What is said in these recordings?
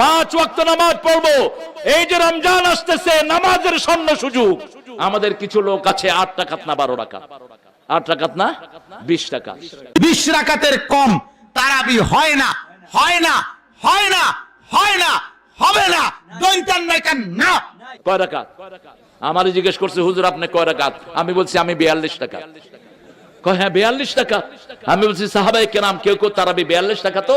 পাঁচ ওয়াক্ত নামাজ পড়ব। এই যে রমজান আসতেছে নামাজের স্বর্ণ সুযোগ। আমাদের কিছু লোক আছে আট টাকাত না বারো টাকা আট টাকাত না? বিশ টাকা বিশ রাকাতের কম তারাবি হয় না হয় না হয় না হয় না হবে না দৈতান না। কয় রাকাত? আমারই জিজ্ঞেস করছে হুজুর আপনি কয় রাকাত? আমি বলছি আমি বিয়াল্লিশ টাকা। কয় হ্যাঁ বিয়াল্লিশ টাকা। আমি বলছি সাহাবাই কেরাম কেউ কেউ তারাবি বিয়াল্লিশ টাকা তো?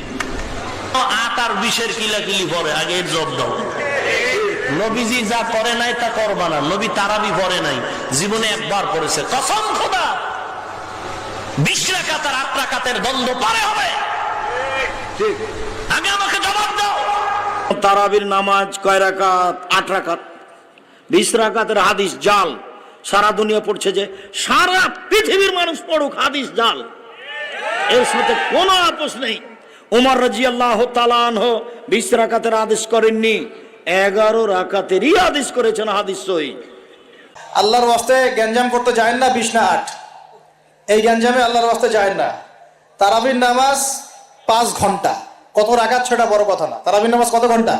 আট আর বিশের কিলাকিলি পরে আগের জব দাও। নবীজি যা করে নাই তা করবা না নবী তারাবি পড়ে নাই জীবনে একবার পড়েছে কসম খোদা! বিশ রাকাত আর আট রাকাতের দ্বন্দ্ব পারে হবে। আগে আমাকে জবাব দাও। তারাবির নামাজ কয় রাকাত? আট রাকাত। বিশ রাকাতের হাদিস জাল। সারা দুনিয়া পড়ছে যে সারা পৃথিবীর মানুষ পড়ুক হাদিস জাল। এর সাথে কোনো আপোষ নেই। উমর রাজি আল্লাহ তালান বিশ রাকাতের আদেশ করেননি, এগারো রাকাতেরই আদেশ করেছেন হাদিস সহি আল্লাহর ওয়াস্তে গ্যাঞ্জাম করতে যায় না বিশ না আট। এই গ্যাঞ্জামে আল্লাহর ওয়াস্তে যায় না। তারাবির নামাজ পাঁচ ঘণ্টা। কত রাকাত সেটা বড় কথা না। তারাবির নামাজ কত ঘণ্টা?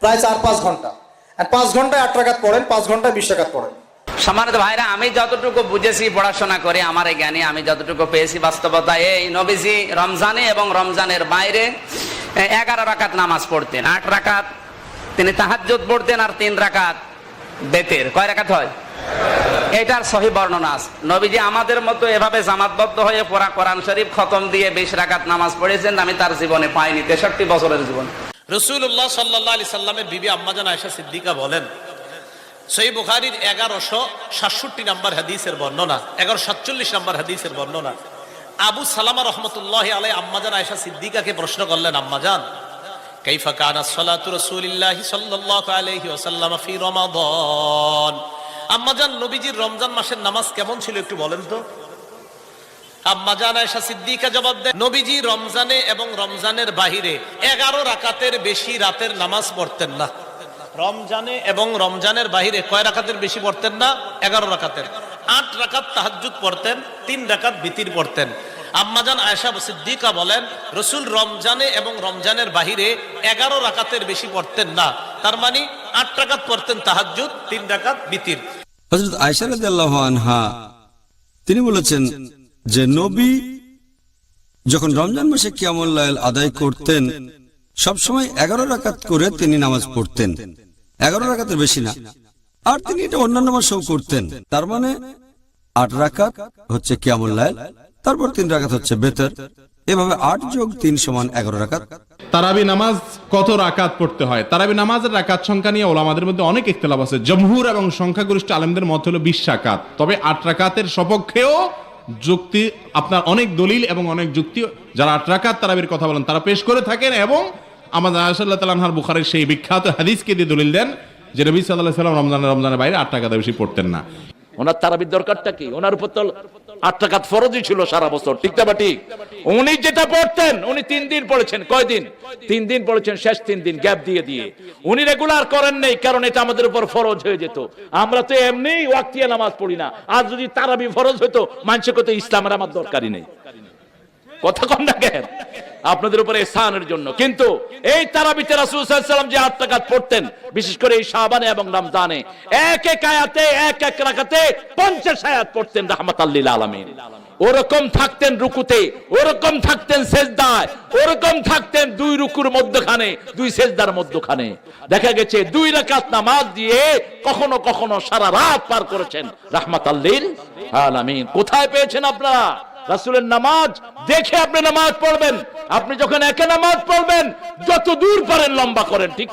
প্রায় চার পাঁচ ঘণ্টা। আর পাঁচ ঘন্টায় আট রাকাত পড়েন, পাঁচ ঘন্টায় বিশ রাকাত পড়েন। সম্মানিত ভাইরা, আমি যতটুকু বুঝেছি পড়াশোনা করে, আমার এই জ্ঞানে, আমি যতটুকু পেয়েছি বাস্তবতা, এই নবীজি রমজানে এবং রমজানের বাইরে এগারো রাকাত নামাজ পড়তেন, আট রাকাত, তিনি তাহাজ্জুদ পড়তেন আর তিন রাকাত বেতের। কয় রাকাত হয়? এটার সহি বর্ণনা আছে। নবীজি আমাদের মতো এভাবে জামাতবদ্ধ হয়ে পড়া কোরআন শরীফ খতম দিয়ে বিশ রাকাত নামাজ পড়েছেন, আমি তার জীবনে পাইনি, তেষট্টি বছরের জীবন। রসুল্লাহ সাল্লাহ আলি সাল্লামের বিবি আম্মাজান আয়সা সিদ্দিকা বলেন সই বুখারির এগারোশো সাতষট্টি নম্বর হাদিসের বর্ণনা এগারো সাতচল্লিশ নম্বর হাদিসের বর্ণনা। আবু সালামা রহমতুল্লাহ আলাই আম্মাজান আয়সা সিদ্দিকাকে প্রশ্ন করলেন আম্মাজান কাইফা কানা সালাতু রাসূলিল্লাহি সাল্লাল্লাহু আলাইহি ওয়াসাল্লাম ফি রমাদান? আম্মাজান নবীজির রমজান মাসের নামাজ কেমন ছিল একটু বলেন তো? আম্মাজান আয়েশা সিদ্দিকা জবাব দেয় নবীজি রমজানে এবং রমজানের বাহিরে এগারো রাকাতের বেশি রাতের নামাজ পড়তেন না। রমজানে এবং রমজানের বাহিরে কয় রাকাতের বেশি পড়তেন না? এগারো রাকাতের। আট রাকাত তাহাজ্জুদ পড়তেন, তিন রাকাত বিতির পড়তেন। আম্মাজান আয়েশা সিদ্দিকা বলেন, রসুল রমজানে এবং রমজানের বাহিরে এগারো রাকাতের বেশি পড়তেন না। তার মানে আট রাকাত পড়তেন তাহাজ্জুদ, তিন রাকাত বিতির। হজরত আয়সা রাদিয়াল্লাহু আনহা, তিনি বলেছেন যে নবী যখন রমজান মাসে কিয়ামুল লাইল আদায় করতেন, সবসময় এগারো রাকাত করে তিনি নামাজ পড়তেন। এগারো রাকাতের বেশি না। আর তিনি এটা অন্যান্য মাসেও করতেন। তার মানে আট রাকাত হচ্ছে কিয়ামুল লাইল, তারপর তিন রাকাত হচ্ছে বেতর। এভাবে আট যোগ তিন সমান এগারো রাকাত। তারাবি নামাজ কত রাকাত পড়তে হয়? তারাবি নামাজের রাকাত সংখ্যা নিয়ে ওলামাদের মধ্যে অনেক ইখতলাফ আছে। জমহুর এবং সংখ্যাগরিষ্ঠ আলেমদের মত হলো বিশ রাকাত। তবে আট রাকাতের সপক্ষেও যুক্তি, আপনার অনেক দলিল এবং অনেক যুক্তি, যারা আট রাকাত তারাবির কথা বলেন, তারা পেশ করে থাকেন এবং আমাদের আয়সাল্লাহ তালাহার বুখারের সেই বিখ্যাত হাদিসকে দিয়ে দলিল দেন যে নবী সাল্লাহ সাল্লাম রমজানের রমজানের বাইরে আট টাকা বেশি পড়তেন না। ওনার তারাবির দরকারটা কি? ওনার উপর তো আট টাকাত ফরজই ছিল সারা বছর, ঠিক না ঠিক? উনি যেটা পড়তেন, উনি তিন দিন পড়েছেন কয়দিন তিন দিন পড়েছেন, শেষ তিন দিন, গ্যাপ দিয়ে দিয়ে। উনি রেগুলার করেন নেই, কারণ এটা আমাদের উপর ফরজ হয়ে যেত। আমরা তো এমনি ওয়াক্তিয়া নামাজ পড়ি না। আর যদি তারাবি ফরজ হতো মানুষের কত ইসলামের আমার দরকারই নেই। কথা কম না কেন? আপনাদের উপরে স্থানের জন্য। কিন্তু এই তারাবিতে রাসূল ওয়াসাল্লাম যে আট পড়তেন, বিশেষ করে এই শাবানে এবং রমজানে, এক এক আয়াতে, এক এক রাকাতে 50 আয়াত পড়তেন রাহমাতাল লিল আলামিন। ওরকম থাকতেন রুকুতে, ওরকম থাকতেন সেজদায়, ওরকম থাকতেন দুই রুকুর মধ্যখানে, দুই সেজদার মধ্যখানে। দেখা গেছে দুই রাকাত নামাজ দিয়ে কখনো কখনো সারা রাত পার করেছেন রাহমাতাল লিল আলামিন। কোথায় পেয়েছেন আপনারা? রাসূলের নামাজ দেখে আপনি নামাজ পড়বেন। আপনি যখন একে নামাজ পড়বেন, যত দূর পারেন লম্বা করেন, ঠিক